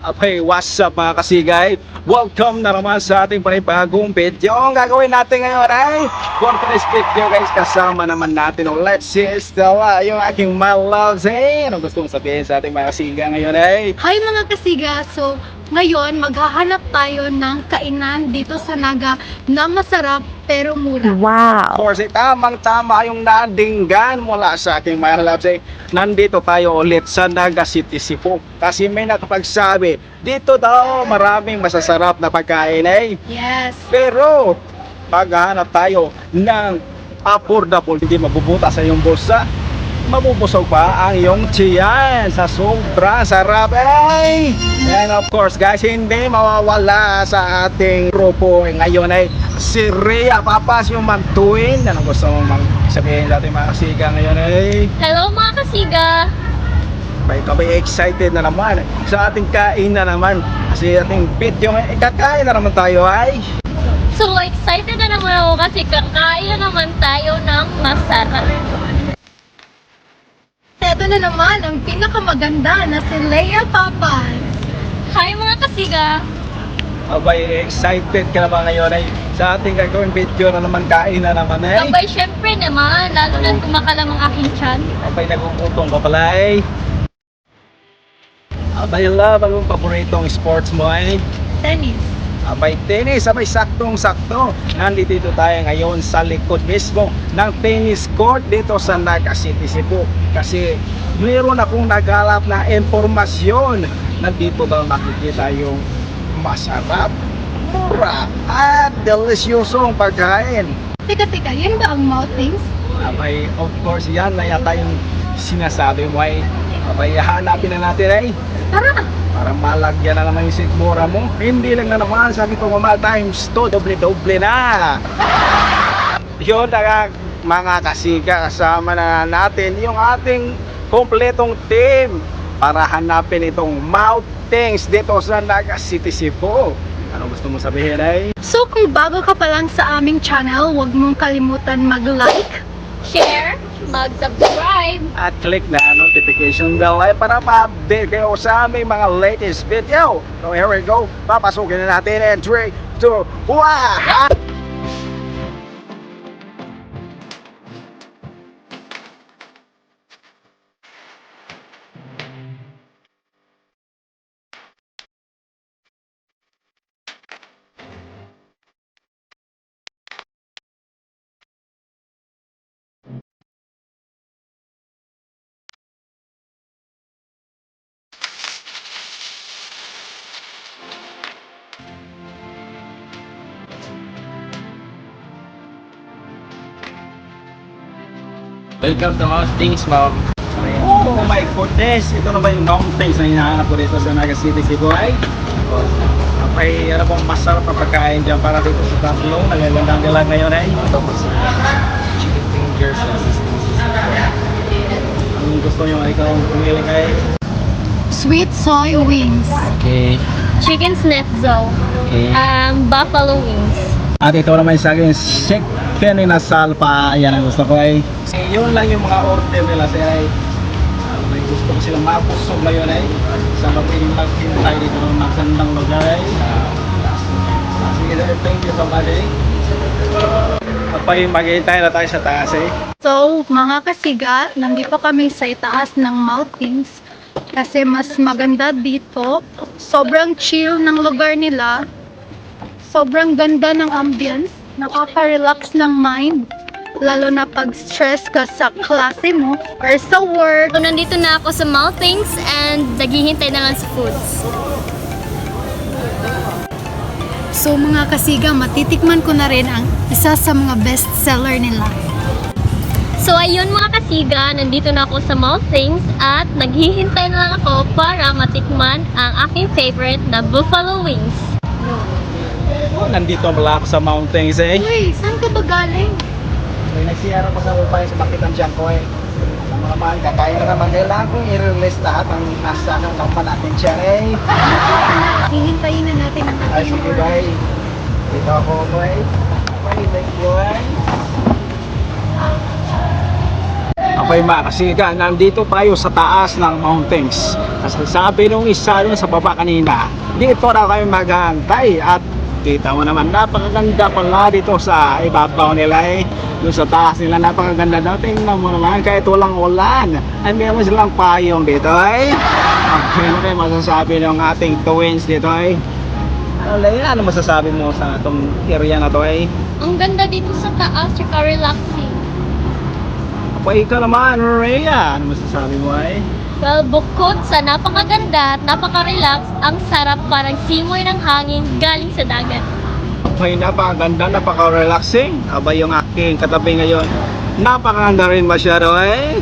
Okay, what's up mga kasigay? Welcome na naman sa ating panibagong video. Ang gagawin natin ngayon ay for today's video guys, kasama naman natin ang Let's See Stella, yung aking my loves. Hey, ano gusto mong sabihin sa ating mga kasigay ngayon ay? Hi mga kasiga! So, ngayon maghahanap tayo ng kainan dito sa Naga na masarap pero mura. Of Wow. course, eh, tamang-tama yung nadinggan mula sa aking mga loves. Eh, nandito tayo ulit sa Naga City, Cebu. Kasi may nakapagsabi, dito daw maraming masasarap na pagkain eh. Yes! Pero, paghahanap tayo ng affordable, hindi mabubuta sa iyong bulsa, mabubusog pa ang iyong tiyan sa sobrang sarap. Ay! And of course guys, hindi mawawala sa ating grupo ngayon ay si Rhea Papas yung mantuin. Ano gusto mong mag- sabihin sa ating mga kasika ngayon ay? Hello mga kasiga! May kami excited na naman sa ating kain na naman. Kasi ating video ngayon, ikakain na naman tayo ay. So excited na naman ako kasi kakain na naman tayo ng masarap. Na naman ang pinakamaganda na si Leia Papas. Hi mga kasiga! Abay, excited ka naman ngayon ay sa ating gagawin video na naman kain na naman eh. Abay syempre naman, lalo na kumakalam ang aking chan. Abay, nagugutom ka pala eh. Abay, love, anong paboritong sports mo ay? Tennis. Abay, tennis, abay, saktong-sakto. Nandito dito tayo ngayon sa likod mismo ng tennis court dito sa Naga City, Cebu. Kasi mayroon akong naghalap na informasyon na dito daw makikita yung masarap, mura, at delisyosong pagkain. Teka, teka, yan ba ang mouthings? Abay, of course, yan na yata yung sinasabi mo ay abay, hanapin na natin ay Tara! para malagyan na naman yung sigmura mo. Hindi lang na naman, sabi ko mama times to, doble-doble na. Yun na mga kasika, kasama na natin yung ating kompletong team para hanapin itong mountains dito sa Naga City, Cebu. Ano gusto mo sabihin ay? So, kung bago ka pa lang sa aming channel, huwag mong kalimutan mag-like, Share, mag-subscribe. at click na notification bell ay para ma-update kayo sa aming mga latest video. So here we go. Papasukin na natin in 3, 2, 1! Welcome to Hostings, ma'am. Oh my goodness! Ito na ba yung mountains na hinahanap ko dito sa Naga City, Cebu ay? May ano bang masarap na pagkain dyan para dito sa tatlo. Nagagandang nila ngayon ay. Chicken fingers. Ang gusto nyo ikaw pumili kay sweet soy wings. Okay. Chicken snetzel. Okay. Um, buffalo wings. At ito naman sa akin, chicken na salpa. Ayan ang gusto ko ay. Yun lang yung mga order nila sa ay. ah, may gusto ko silang mapusog ngayon ay. Sa mapwedeng maghintay dito ng magandang lugar ay. Ah, Sige, sir. thank you so much eh. Kapag maghintay na tayo sa taas eh. So, mga kasiga, nandito kami sa itaas ng mountains kasi mas maganda dito. Sobrang chill ng lugar nila. Sobrang ganda ng ambience. Nakaka-relax ng mind. Lalo na pag stress ka sa klase mo or sa work. So nandito na ako sa Maltings and naghihintay na lang sa foods. So mga kasiga, matitikman ko na rin ang isa sa mga best seller nila. So ayun mga kasiga, nandito na ako sa Maltings at naghihintay na lang ako para matikman ang aking favorite na buffalo wings. Oh, nandito pala ako sa mountains eh. Uy, saan ka ba galing? May nagsiyara pa sa upay sa makitan dyan ko eh. Ang mga mahal, kakain na naman. Kailangan kong i-release lahat ng nasa ng laman natin dyan eh. Hihintayin na natin ang Ay, ating sige order. bye. Dito ako boy. Bye, bye boy. Apay makasiga, nandito tayo sa taas ng mountains. Kasi sabi nung isa dun sa baba kanina, dito na kayo maghahantay at kita mo naman, napakaganda pa nga dito sa ibabaw nila eh. Doon sa taas nila, napakaganda daw. Tingnan mo naman, kahit walang ulan, ay meron silang payong dito eh. Okay, ano kayo masasabi ng ating twins dito eh? Ano Leia, ano masasabi mo sa itong area na to eh? Ang ganda dito sa taas, tsaka relaxing. Apay ka naman, Rhea, ano masasabi mo eh? Well, bukod sa napakaganda at napaka-relax, ang sarap parang simoy ng hangin galing sa dagat. Ay, napakaganda, napaka-relaxing. Aba yung aking katabi ngayon. Napakaganda rin masyado eh.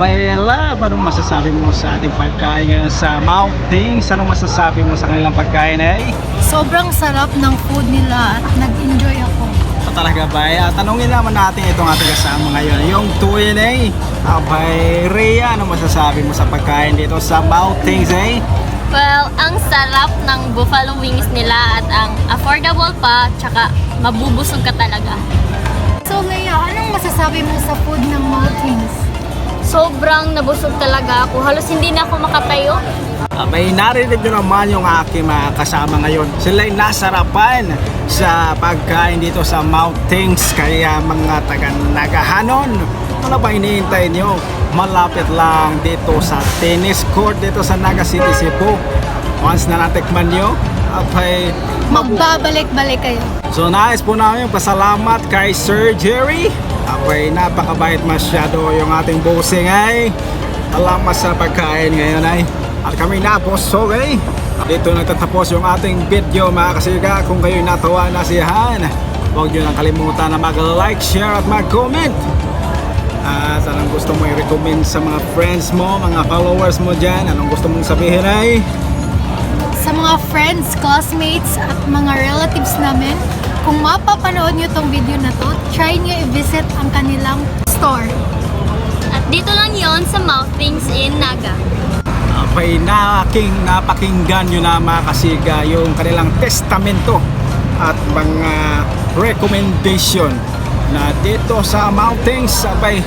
Bayela, anong masasabi mo sa ating pagkain ngayon sa mountains? Anong masasabi mo sa kanilang pagkain eh? Sobrang sarap ng food nila at nag-enjoy ako. Ito talaga ba? eh? Ah, tanungin naman natin itong ating kasama ngayon. Yung twin eh. Abay, Rhea, ano masasabi mo sa pagkain dito sa mountains eh? Well, ang sarap ng buffalo wings nila at ang affordable pa, tsaka mabubusog ka talaga. So, Leia, anong masasabi mo sa food ng mountains? Sobrang nabusog talaga ako. Halos hindi na ako makatayo. Ah, may narinig nyo naman yung aking mga kasama ngayon. Sila'y nasarapan sa pagkain dito sa mountains. Kaya mga taga Nagahanon, ano ba hinihintay nyo? Malapit lang dito sa tennis court dito sa Naga City, Cebu. Once na natikman nyo, apay Magbabalik-balik kayo. So nais po namin pasalamat kay Sir Jerry. Apay napakabait masyado yung ating bossing ay. Salamat sa pagkain ngayon ay. At kami na po, so okay. Dito nagtatapos yung ating video mga kasiga. Kung kayo'y natawa nasiyahan, huwag nyo nang kalimutan na mag-like, share at mag-comment. At anong gusto mo i-recommend sa mga friends mo, mga followers mo dyan? Anong gusto mong sabihin ay? Sa mga friends, classmates, at mga relatives namin, kung mapapanood nyo tong video na to, try nyo i-visit ang kanilang store. At dito lang yon sa Mouthings in Naga. Apay naking napakinggan nyo na mga kasiga yung kanilang testamento at mga recommendation na dito sa mountains abay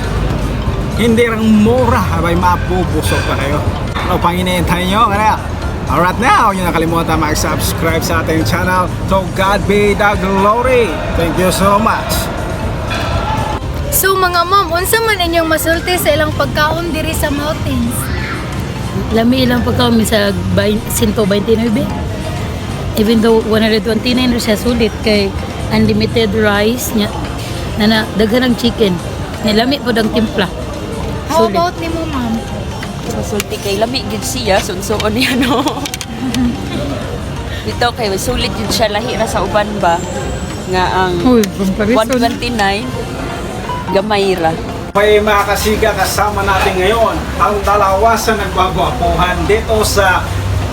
hindi rin mura abay mapupusok pa kayo ano pang iniintay nyo kaya Alright now, huwag nyo nakalimutan mag-subscribe sa ating channel To God be the glory Thank you so much So mga ma'am, unsa man inyong masulti sa ilang pagkaon diri sa mountains? Lami ilang pagkaon sa bain- 129. Even though 129 na siya sulit kay unlimited rice nya na na daghan ang chicken. Nga lami po ang timpla. How Sulit. about ni mo ma'am? Masulti kay lami gid siya sunsoon niya no. Dito kay sulit gid siya lahi ra sa uban ba nga ang Uy, comparison. 129 gamay ra. May mga kasiga kasama natin ngayon ang dalawa sa nagwagwapuhan dito sa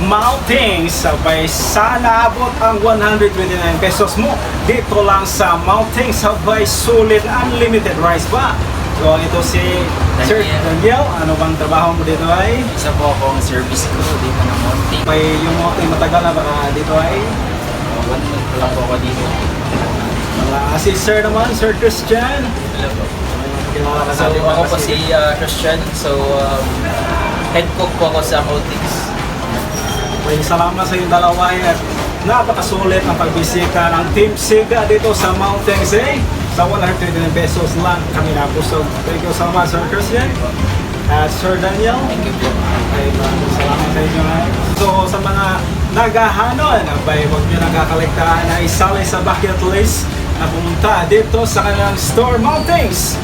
Mountains. Sabay sana abot ang 129 pesos mo dito lang sa Mountains. Sabay sulit unlimited rice pa. So ito si Sir Daniel. Daniel. Ano bang trabaho mo dito ay? Isa po akong service ko dito ng Monte. May yung Mountain matagal na baka dito ay? Uh, one month lang po ako dito. Wala. si Sir naman, Sir Christian. Hello po. Ka So ako po si uh, Christian. So um, head cook po ako sa Maltings. May salamat sa inyong dalawa at napakasulit ang pagbisita ng Team Siga dito sa Mountains eh. Sa 129 pesos lang kami napusog. Thank you so much, Sir Christian. At Sir Daniel. Thank you po. Ay, maraming salamat sa inyo. ha. So, sa mga naghahanon, abay, huwag nyo nakakaligtaan na isali sa bucket list na pumunta dito sa kanilang store Mountains.